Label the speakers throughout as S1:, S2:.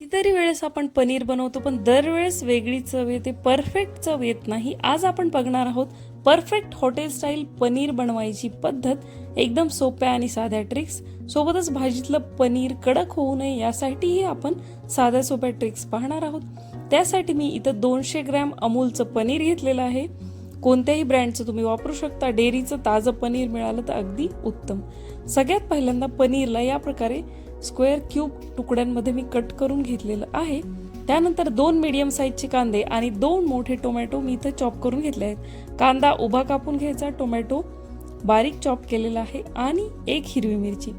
S1: कितीतरी वेळेस आपण पनीर बनवतो पण दरवेळेस वेगळी चव येते परफेक्ट चव येत नाही. आज आपण बघणार आहोत परफेक्ट हॉटेल स्टाईल पनीर बनवायची पद्धत. एकदम सोप्या आणि साध्या ट्रिक्स सोबतच भाजीतलं पनीर कडक होऊ नये यासाठीही आपण साध्या सोप्या ट्रिक्स पाहणार आहोत. त्यासाठी मी इथं दोनशे ग्रॅम अमूलचं पनीर घेतलेलं आहे. कोणत्याही ब्रँडचं तुम्ही वापरू शकता. डेअरीचं ताजं पनीर मिळालं तर अगदी उत्तम. सगळ्यात पहिल्यांदा पनीरला या प्रकारे स्क्वेअर क्यूब तुकड्यांमध्ये मी कट करून घेतलेलं आहे. त्यानंतर दोन मीडियम साईजचे कांदे आणि दोन मोठे टोमॅटो मी इथं चॉप करून घेतले आहेत. कांदा उभा कापून घ्यायचा टोमॅटो बारीक चॉप केलेला आहे आणि एक हिरवी मिरची.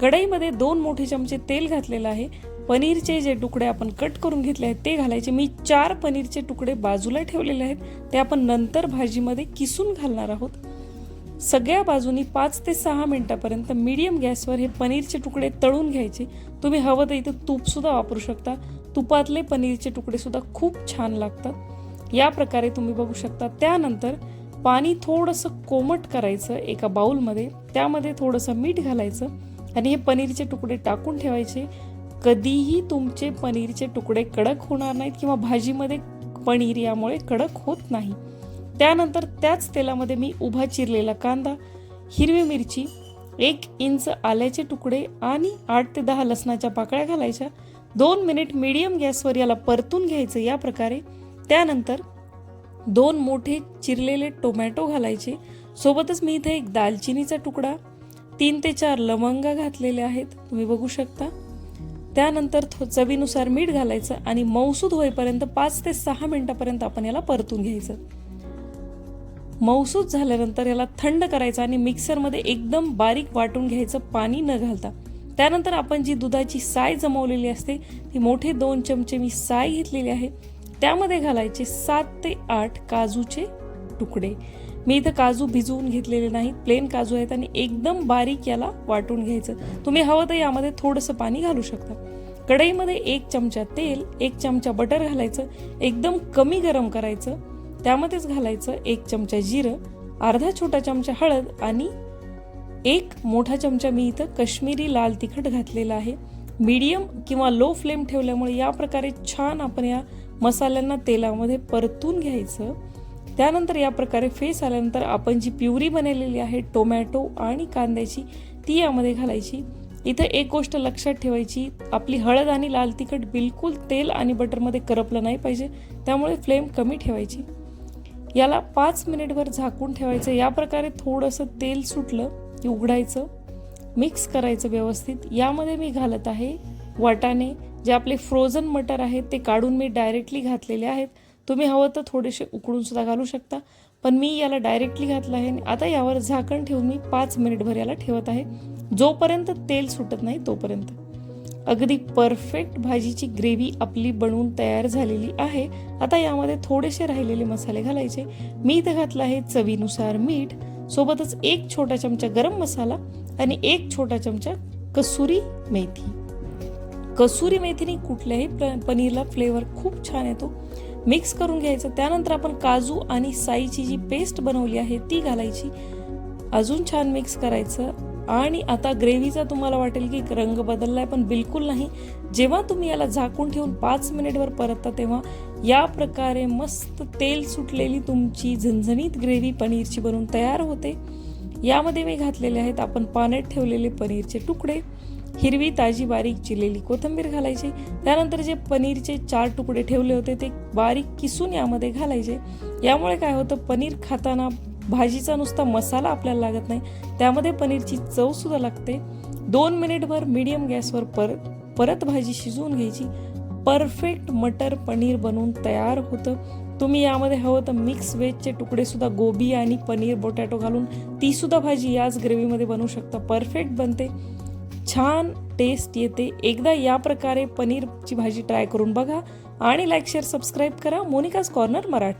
S1: कढईमध्ये दोन मोठे चमचे तेल घातलेलं आहे. पनीरचे जे तुकडे आपण कट करून घेतले आहेत ते घालायचे. मी चार पनीरचे तुकडे बाजूला ठेवलेले आहेत. ते आपण नंतर भाजीमध्ये किसून घालणार आहोत. सगळ्या बाजूनी पाच ते सहा मिनटापर्यंत मीडियम गॅसवर हे पनीरचे तुकडे तळून घ्यायचे. तुम्ही हवं तर इथं तूपसुद्धा वापरू शकता. तुपातले पनीरचे तुकडेसुद्धा खूप छान लागतात. या प्रकारे तुम्ही बघू शकता. त्यानंतर पाणी थोडंसं कोमट करायचं एका बाऊलमध्ये. त्यामध्ये थोडंसं मीठ घालायचं आणि हे पनीरचे तुकडे टाकून ठेवायचे. कधीही तुमचे पनीरचे तुकडे कडक होणार नाहीत किंवा भाजीमध्ये पनीर यामुळे कडक होत नाही. त्यानंतर त्याच तेलामध्ये मी उभा चिरलेला कांदा हिरवी मिरची एक इंच आल्याचे तुकडे आणि आठ ते दहा लसणाच्या पाकळ्या घालायच्या. दोन मिनिट मीडियम गॅसवर याला परतून घ्यायचं या प्रकारे. त्यानंतर दोन मोठे चिरलेले टोमॅटो घालायचे. सोबतच मी इथे एक दालचिनीचा तुकडा तीन ते चार लवंगा घातलेले आहेत. तुम्ही बघू शकता. त्यानंतर थो- चवीनुसार मीठ घालायचं आणि मौसूद होईपर्यंत पाच ते सहा मिनिटापर्यंत आपण याला परतून घ्यायचं. मौसूद झाल्यानंतर याला थंड करायचं आणि मिक्सरमध्ये एकदम बारीक वाटून घ्यायचं पाणी न घालता. त्यानंतर आपण जी दुधाची साय जमवलेली असते ती मोठे दोन चमचे मी साय घेतलेली आहे. त्यामध्ये घालायचे सात ते आठ काजूचे तुकडे. मी इथं काजू भिजवून घेतलेले नाहीत प्लेन काजू आहेत आणि एकदम बारीक याला वाटून घ्यायचं. तुम्ही हवं तर यामध्ये थोडंसं पाणी घालू शकता. कढईमध्ये एक चमचा तेल एक चमचा बटर घालायचं एकदम कमी गरम करायचं त्यामध्येच घालायचं एक चमचा जिरं अर्धा छोटा चमचा हळद आणि एक मोठा चमचा मी इथं कश्मीरी लाल तिखट घातलेला आहे. मीडियम किंवा लो फ्लेम ठेवल्यामुळे या प्रकारे छान आपण या मसाल्यांना तेलामध्ये परतून घ्यायचं. त्यानंतर या प्रकारे फेस आल्यानंतर आपण जी प्युरी बनवलेली आहे टोमॅटो आणि कांद्याची ती यामध्ये घालायची. इथं एक गोष्ट लक्षात ठेवायची आपली हळद आणि लाल तिखट बिलकुल तेल आणि बटरमध्ये करपलं नाही पाहिजे त्यामुळे फ्लेम कमी ठेवायची. याला पाच मिनिटभर झाकून ठेवायचं. या प्रकारे थोडंसं तेल सुटलं की उघडायचं मिक्स करायचं व्यवस्थित. यामध्ये मी घालत आहे वाटाणे. जे आपले फ्रोझन मटर आहेत ते काढून मी डायरेक्टली घातलेले आहेत. तुम्ही हवं तर थोडेसे उकडून सुद्धा घालू शकता. पण मी याला डायरेक्टली घातलं आहे आणि आता यावर झाकण ठेवून मी पाच मिनिटभर याला ठेवत आहे. जोपर्यंत तेल सुटत नाही तोपर्यंत. अगदी परफेक्ट भाजीची ग्रेव्ही आपली बनवून तयार झालेली आहे. आता यामध्ये थोडेसे राहिलेले मसाले घालायचे. मी इथं घातलं आहे चवीनुसार मीठ. सोबतच एक छोटा चमचा गरम मसाला आणि एक छोटा चमचा कसुरी मेथी. कसुरी मेथीने कुठल्याही प- पनीरला फ्लेवर खूप छान येतो. मिक्स करून घ्यायचं. त्यानंतर आपण काजू आणि साईची जी पेस्ट बनवली आहे ती घालायची. अजून छान मिक्स करायचं. आणि आता ग्रेव्हीचा तुम्हाला वाटेल की रंग बदललाय पण बिलकुल नाही. जेव्हा तुम्ही याला झाकून ठेवून पाच मिनिटवर परतता तेव्हा या प्रकारे मस्त तेल सुटलेली तुमची झणझणीत ग्रेव्ही पनीरची बनवून तयार होते. यामध्ये मी घातलेले आहेत आपण पाण्यात ठेवलेले पनीरचे तुकडे हिरवी ताजी बारीक चिरलेली कोथिंबीर घालायची त्यानंतर जे पनीरचे चार तुकडे ठेवले होते ते बारीक किसून यामध्ये घालायचे. यामुळे काय होतं पनीर खाताना भाजीचा नुसता मसाला आपल्याला लागत नाही. त्यामध्ये पनीरची चवसुद्धा लागते. दोन मिनिटभर मीडियम गॅसवर पर परत भाजी शिजवून घ्यायची. परफेक्ट मटर पनीर बनवून तयार होतं. तुम्ही यामध्ये हवं तर मिक्स व्हेजचे तुकडेसुद्धा गोबी आणि पनीर बोटॅटो घालून तीसुद्धा भाजी याच ग्रेव्हीमध्ये बनवू शकता. परफेक्ट बनते. छान टेस्ट येते. एकदा या प्रकारे पनीरची भाजी ट्राय करून बघा आणि लाईक शेअर सबस्क्राईब करा. Monica's corner Marathi.